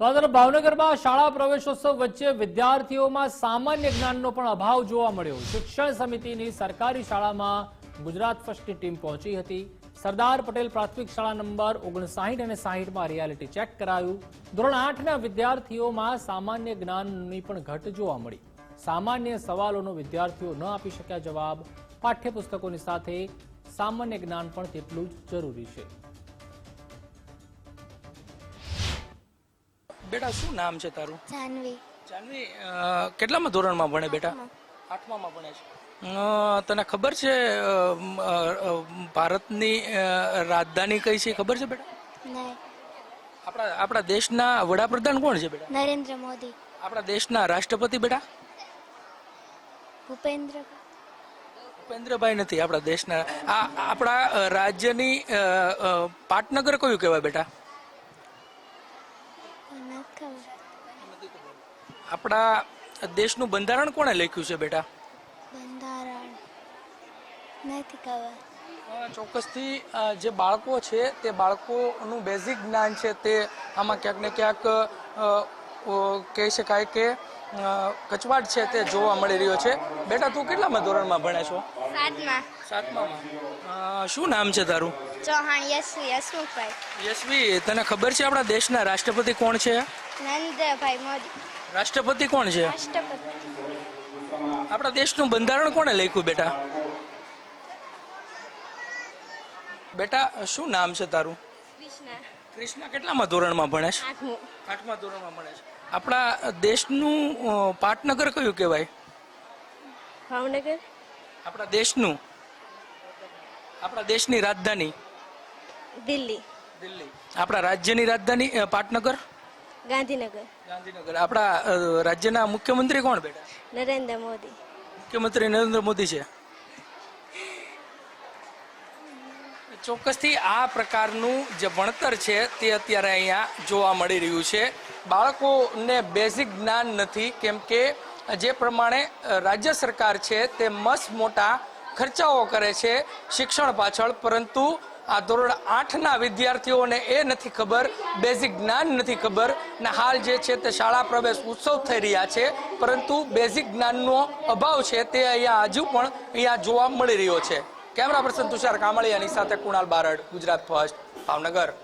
તો આ ભાવનગરમાં શાળા પ્રવેશોત્સવ વચ્ચે વિદ્યાર્થીઓમાં સામાન્ય જ્ઞાનનો પણ અભાવ જોવા મળ્યો. શિક્ષણ સમિતિની સરકારી શાળામાં ગુજરાત ફર્સ્ટની ટીમ પહોંચી હતી. સરદાર પટેલ પ્રાથમિક શાળા નંબર ઓગણસાહીઠ અને સાહીઠમાં રિયાલિટી ચેક કરાયું. ધોરણ આઠના વિદ્યાર્થીઓમાં સામાન્ય જ્ઞાનની પણ ઘટ જોવા મળી. સામાન્ય સવાલોનો વિદ્યાર્થીઓ ન આપી શક્યા જવાબ. પાઠ્યપુસ્તકોની સાથે સામાન્ય જ્ઞાન પણ તેટલું જ જરૂરી છે. બેટા શું નામ છે તારું? જાનવી. જાનવી કેટલામાં ધોરણમાં ભણે બેટા? આઠમામાં ભણે છે. તને ખબર છે ભારતની રાજધાની કઈ છે ખબર છે બેટા? આપણા આપણા દેશના વડાપ્રધાન કોણ છે બેટા? નરેન્દ્ર મોદી. આપણા દેશના રાષ્ટ્રપતિ બેટા? ભૂપેન્દ્ર. ભૂપેન્દ્રભાઈ નથી આપણા દેશના આ આપણા રાજ્યની પાટનગર કયું કહેવાય બેટા? ખબર? આપણા દેશનું બંધારણ કોણે લખ્યું છે બેટા? બંધારણ. નથી ખબર. ચોક્કસથી જે બાળકો છે તે બાળકોનું બેઝિક જ્ઞાન છે તે આમાં ક્યાંક ને ક્યાંક કહી શકાય કે કચવાટ છે તે જોવા મળી રહ્યો છે. બેટા તું કેટલામાં ધોરણમાં ભણે છો? સાતમા. સાતમામાં. શું નામ છે તારું? ચૌહાણ યશવી યશમુખભાઈ યશવી તને ખબર છે આપણા દેશના રાષ્ટ્રપતિ કોણ છે? નરેન્દ્રભાઈ મોદી. રાષ્ટ્રપતિ કોણ છે? આપણા દેશનું બંધારણ કોણે લખ્યું બેટા? બેટા શું નામ છે તારું? કૃષ્ણ. કૃષ્ણા કેટલામાં ધોરણમાં ભણે છે આઠમું. આઠમા ધોરણમાં ભણે છે આપણા દેશનું પાટનગર કયું કહેવાય? ભાવનગર? આપણા દેશનું. આપણા દેશની રાજધાની. દિલ્હી. દિલ્હી. આપણા રાજ્યની રાજધાની પાટનગર? ગાંધીનગર. ગાંધીનગર. આપણા રાજ્યના મુખ્યમંત્રી કોણ બેટા નરેન્દ્ર મોદી. મુખ્યમંત્રી નરેન્દ્ર મોદી છે. ચોક્કસથી આ પ્રકારનું જે ભણતર છે તે અત્યારે અહીંયા જોવા મળી રહ્યું છે. બાળકોને બેઝિક જ્ઞાન નથી, કેમ કે જે પ્રમાણે રાજ્ય સરકાર છે તે મસ્ત મોટા ખર્ચાઓ કરે છે શિક્ષણ પાછળ, પરંતુ આ ધોરણ આઠના વિદ્યાર્થીઓને એ નથી ખબર, બેઝિક જ્ઞાન નથી ખબર ને હાલ જે છે તે શાળા પ્રવેશ ઉત્સવ થઈ રહ્યા છે, પરંતુ બેઝિક જ્ઞાનનો અભાવ છે તે અહીંયા હજુ પણ અહીંયા જોવા મળી રહ્યો છે. કેમેરા પર્સન તુષાર કામળિયાની સાથે કુણાલ બારડ, ગુજરાત ફર્સ્ટ, ભાવનગર.